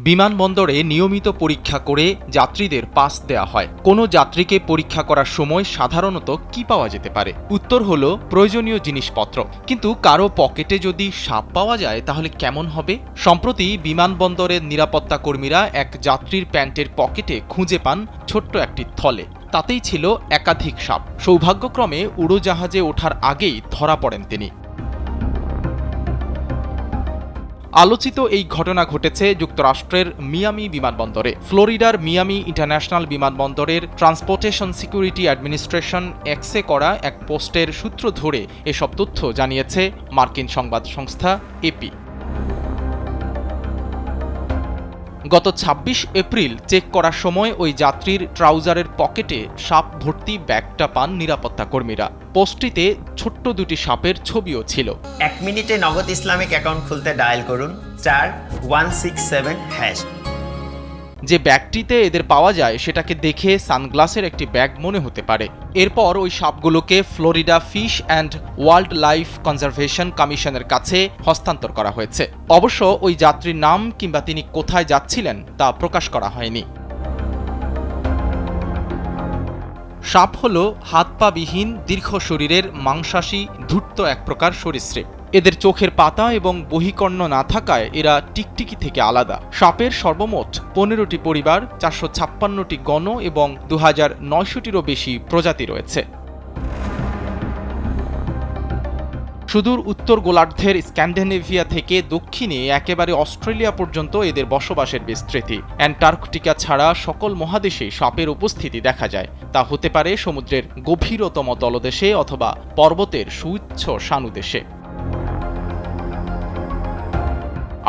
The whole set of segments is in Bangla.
বিমানবন্দরে নিয়মিত পরীক্ষা করে যাত্রীদের পাস দেয়া হয়। কোনো যাত্রীকে পরীক্ষা করার সময় সাধারণত কি পাওয়া যেতে পারে? উত্তর হলো, প্রয়োজনীয় জিনিসপত্র। কিন্তু কারও পকেটে যদি সাপ পাওয়া যায়, তাহলে কেমন হবে? সম্প্রতি বিমানবন্দরের নিরাপত্তা কর্মীরা এক যাত্রীর প্যান্টের পকেটে খুঁজে পান ছোট্ট একটি থলে। তাতেই ছিল একাধিক সাপ। সৌভাগ্যক্রমে উড়োজাহাজে ওঠার আগেই ধরা পড়েন তিনি। আলোচিত এই ঘটনা ঘটেছে যুক্তরাষ্ট্রের মিয়ামি বিমানবন্দরে। ফ্লোরিডার মিয়ামি ইন্টারন্যাশনাল বিমানবন্দরের ট্রান্সপোর্টেশন সিকিউরিটি অ্যাডমিনিস্ট্রেশন এক্সে করা এক পোস্টের সূত্র ধরে এসব তথ্য জানিয়েছে মার্কিন সংবাদ সংস্থা এপি গত ২৬ এপ্রিল চেক করার সময় ওই যাত্রীর ট্রাউজারের পকেটে সাপ ভর্তি ব্যাগটা পান নিরাপত্তা কর্মীরা। পোস্টটিতে ছোট্ট দুটি সাপের ছবিও ছিল। এক মিনিটে নগদ ইসলামিক অ্যাকাউন্ট খুলতে ডায়াল করুন। চার, ওয়ান সিক্স সেভেন, হ্যাশ। যে ব্যাগটিতে এদের পাওয়া যায় সেটাকে দেখে সানগ্লাসের একটি ব্যাগ মনে হতে পারে। এরপর ওই সাপগুলোকে Florida fish and wildlife conservation কমিশনের কাছে হস্তান্তর করা হয়েছে। অবশ্য ওই যাত্রীর নাম কিংবা তিনি কোথায় যাচ্ছিলেন তা প্রকাশ করা হয়নি। সাপ হল হাত পা বিহীন, দীর্ঘ শরীরের মাংসাশী, ধূর্ত এক প্রকার সরীসৃপ। এদের চোখের পাতা এবং বহিকর্ণ না থাকায় এরা টিকটিকি থেকে আলাদা। সাপের সর্বমোট পনেরোটি পরিবার, চারশো ছাপ্পান্নটি গণ এবং দু হাজার নয়শোটিরও বেশি প্রজাতি রয়েছে। সুদূর উত্তর গোলার্ধের স্ক্যান্ডিনেভিয়া থেকে দক্ষিণে একেবারে অস্ট্রেলিয়া পর্যন্ত এদের বসবাসের বিস্তৃতি। অ্যান্টার্কটিকা ছাড়া সকল মহাদেশে সাপের উপস্থিতি দেখা যায়। তা হতে পারে সমুদ্রের গভীরতম তলদেশে অথবা পর্বতের সুউচ্ছ সানুদেশে।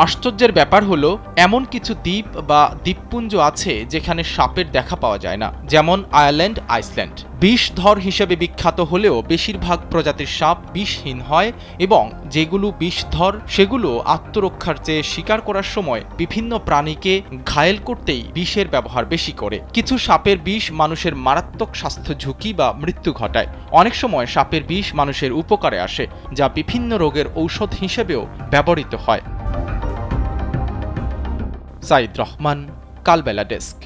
আশ্চর্যের ব্যাপার হলো, এমন কিছু দ্বীপ বা দ্বীপপুঞ্জ আছে যেখানে সাপের দেখা পাওয়া যায় না, যেমন আয়ারল্যান্ড, আইসল্যান্ড। বিষধর হিসেবে বিখ্যাত হলেও বেশিরভাগ প্রজাতির সাপ বিষহীন হয় এবং যেগুলো বিষধর সেগুলো আত্মরক্ষার চেয়ে শিকার করার সময় বিভিন্ন প্রাণীকে ঘায়েল করতেই বিষের ব্যবহার বেশি করে। কিছু সাপের বিষ মানুষের মারাত্মক স্বাস্থ্য ঝুঁকি বা মৃত্যু ঘটায়। অনেক সময় সাপের বিষ মানুষের উপকারে আসে, যা বিভিন্ন রোগের ঔষধ হিসেবেও ব্যবহৃত হয়। সাইদ রহমান কালবেলা ডেস্ক।